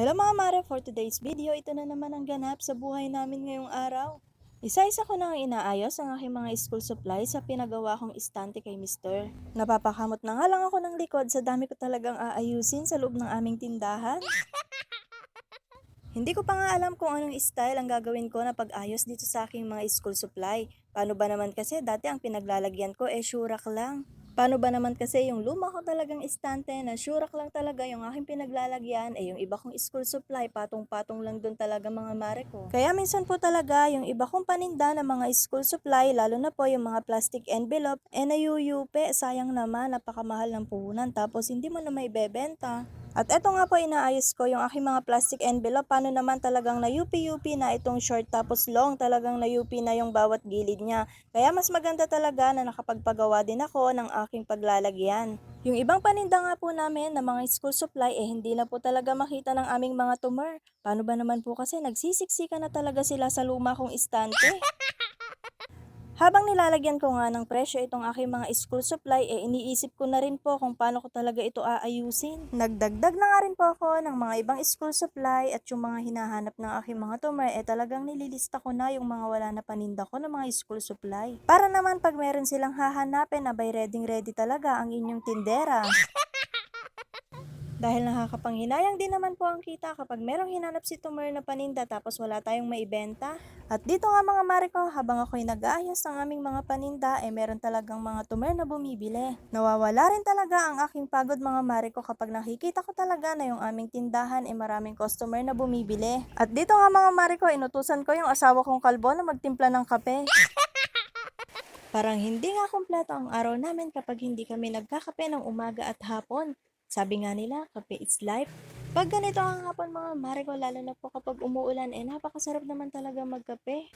Hello mga mare, for today's video, ito na naman ang ganap sa buhay namin ngayong araw. Isa-isa ko nang inaayos ang aking mga school supplies sa pinagawa kong istante kay Mr. Napapakamot na nga lang ako ng likod sa dami ko talagang aayusin sa loob ng aming tindahan. Hindi ko pa nga alam kung anong style ang gagawin ko na pag-ayos dito sa aking mga school supply. Paano ba naman kasi dati ang pinaglalagyan ko eh syurak lang. Paano ba naman kasi yung luma ko talagang istante na syurak lang talaga yung aking pinaglalagyan eh yung iba kong school supply patong-patong lang doon talaga mga mare ko. Kaya minsan po talaga yung iba kong paninda ng mga school supply lalo na po yung mga plastic envelope eh nayuyupe sayang naman napakamahal ng puhunan tapos hindi mo na may bebenta. At eto nga po inaayos ko yung aking mga plastic envelope. Paano naman talagang na-UP-UP na itong short tapos long talagang na-UP na yung bawat gilid niya. Kaya mas maganda talaga na nakapagpagawa din ako ng aking paglalagyan. Yung ibang paninda nga po namin na mga school supply eh hindi na po talaga makita ng aming mga tumor. Paano ba naman po kasi nagsisiksika na talaga sila sa luma kong istante. Habang nilalagyan ko nga ng presyo itong aking mga school supply, eh iniisip ko na rin po kung paano ko talaga ito aayusin. Nagdagdag na nga rin po ako ng mga ibang school supply at yung mga hinahanap ng aking mga tumor, eh talagang nililista ko na yung mga wala na paninda ko ng mga school supply. Para naman pag meron silang hahanapin, abay ready ready talaga ang inyong tindera. Dahil nakakapanghinayang din naman po ang kita kapag merong hinanap si Tumer na paninda tapos wala tayong maibenta. At dito nga mga mare ko, habang ako'y nag-aayos ng aming mga paninda, eh meron talagang mga Tumer na bumibili. Nawawala rin talaga ang aking pagod mga mare ko kapag nakikita ko talaga na yung aming tindahan eh maraming customer na bumibili. At dito nga mga mare ko, inutusan ko yung asawa kong kalbo na magtimpla ng kape. Parang hindi nga kompleto ang araw namin kapag hindi kami nagkakape ng umaga at hapon. Sabi nga nila, kape is life. Pag ganito ang hapon mga mare lalo na po kapag umuulan, eh napakasarap naman talaga magkape.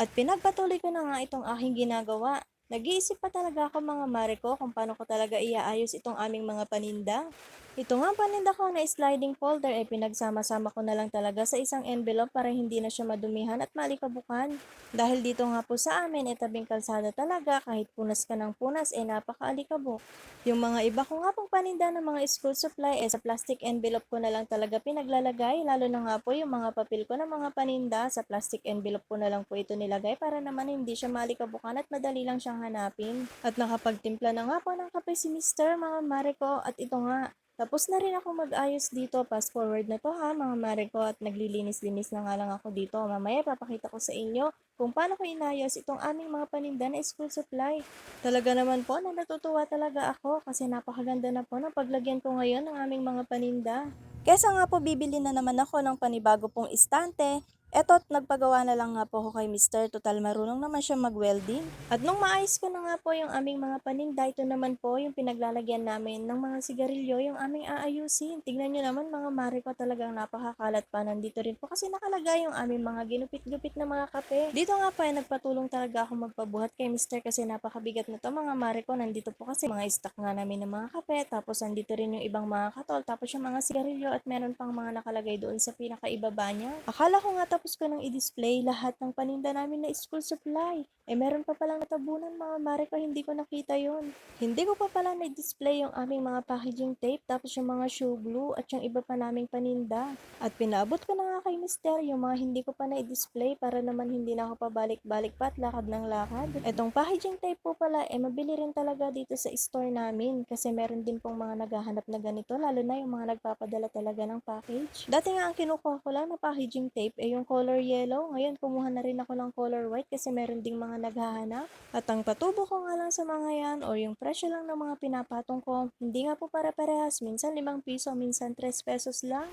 At pinagpatuloy ko na nga itong aking ginagawa. Nag-iisip pa talaga ako mga mare ko kung paano ko talaga iaayos itong aming mga paninda. Ito nga paninda ko na sliding folder ay pinagsama-sama ko na lang talaga sa isang envelope para hindi na siya madumihan at malikabukan. Dahil dito nga po sa amin, eh tabing kalsada talaga kahit punas ka ng punas eh napakaalikabok. Yung mga iba ko nga pong paninda ng mga school supply eh sa plastic envelope ko na lang talaga pinaglalagay lalo na nga po yung mga papel ko ng mga paninda sa plastic envelope ko na lang po ito nilagay para naman hindi siya malikabukan at madali lang siyang hanapin. At nakapagtimpla na nga po ng kape si Mr. mga mare ko at ito nga tapos na rin ako mag-ayos dito. Fast forward na to ha mga mare ko at naglilinis-linis na nga lang ako dito. Mamaya papakita ko sa inyo kung paano ko inayos itong aming mga paninda na school supply. Talaga naman po na natutuwa talaga ako kasi napakaganda na po ng paglagyan ko ngayon ng aming mga paninda. Kesa nga po bibili na naman ako ng panibago pong istante, Eto, nagpagawa na lang nga po ako kay Mr. Total marunong naman siya mag-welding. At nung maayos ko na nga po yung aming mga paninda, ito naman po yung pinaglalagyan namin ng mga sigarilyo, yung aming aayusin. Tignan nyo naman mga mare ko talagang napakakalat pa. Nandito rin po kasi nakalagay yung aming mga ginupit-gupit na mga kape. Dito nga po ay nagpatulong talaga ako magpabuhat kay Mr. kasi napakabigat na to mga mare ko. Nandito po kasi mga stock nga namin ng mga kape, tapos nandito rin yung ibang mga katol, tapos yung mga sigarilyo at meron pang mga nakalagay doon sa pinakaibaba niya. Akala ko nga tapos ko nang i-display lahat ng paninda namin na school supply. Eh meron pa palang natabunan mga mare ko, hindi ko nakita yon. Hindi ko pa pala na-display yung aming mga packaging tape, tapos yung mga shoe glue at yung iba pa naming paninda. At pinaabot ko na nga kay Mister yung mga hindi ko pa na-display para naman hindi na ako pabalik-balik pa at lakad ng lakad. Etong packaging tape po pala, eh mabili rin talaga dito sa store namin kasi meron din pong mga naghahanap na ganito, lalo na yung mga nagpapadala talaga ng package. Dati nga ang kinukuha ko lang na packaging tape eh yung color yellow. Ngayon kumuha na rin ako ng color white kasi meron ding mga naghahanap. At ang patubo ko nga lang sa mga yan o yung presyo lang ng mga pinapatong ko, hindi nga po pare-parehas. Minsan 5 piso, minsan 3 pesos lang.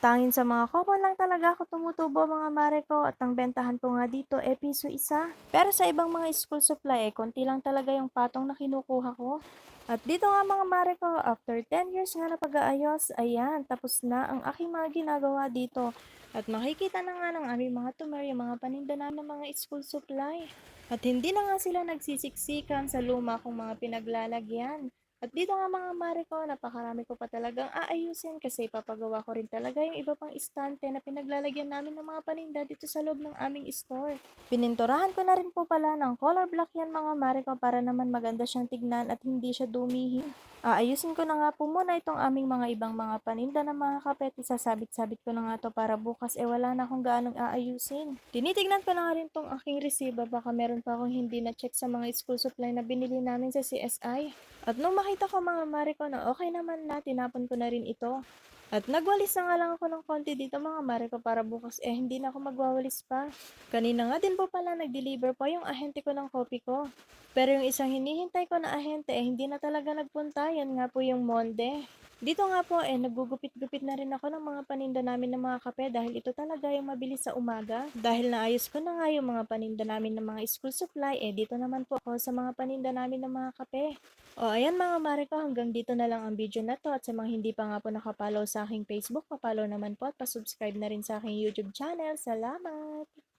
Tangin sa mga common lang talaga ako tumutubo mga mare ko at ang bentahan ko nga dito e piso isa. Pero sa ibang mga school supply eh, konti lang talaga yung patong na kinukuha ko. At dito nga mga mare ko, after 10 years nga na pag-aayos, ayan, tapos na ang aking mga ginagawa dito. At makikita na nga ng aming mga tumer yung mga paninda namin ng mga school supply. At hindi na nga sila nagsisiksikan sa luma kong mga pinaglalagyan. At dito nga mga mare ko, napakarami ko pa talagang aayusin kasi papagawa ko rin talaga yung iba pang istante na pinaglalagyan namin ng mga paninda dito sa loob ng aming store. Pininturahan ko na rin po pala ng color block yan mga mare ko para naman maganda siyang tignan at hindi siya dumihin. Aayusin ko na nga po muna itong aming mga ibang mga paninda ng mga kapet. Isasabit-sabit ko na nga to para bukas eh wala na akong gaanong aayusin. Tinitignan ko na nga rin tong aking resibo. Baka meron pa akong hindi na check sa mga school supply na binili namin sa CSI. At nung makita ko mga mare ko na okay naman na, tinapon ko na rin ito. At nagwalis na nga lang ako ng konti dito mga mare ko para bukas eh hindi na ako magwawalis pa. Kanina nga din po pala nag-deliver pa yung ahente ko ng copy ko. Pero yung isang hinihintay ko na ahente eh hindi na talaga nagpunta. Yan nga po yung Monde. Dito nga po eh naggugupit-gupit na rin ako ng mga paninda namin ng mga kape dahil ito talaga yung mabilis sa umaga. Dahil naayos ko na nga yung mga paninda namin ng mga school supply eh dito naman po ako sa mga paninda namin ng mga kape. O ayan mga mare ko hanggang dito na lang ang video na to at sa mga hindi pa nga po nakapollow sa aking Facebook, papollow naman po at pasubscribe na rin sa aking YouTube channel. Salamat!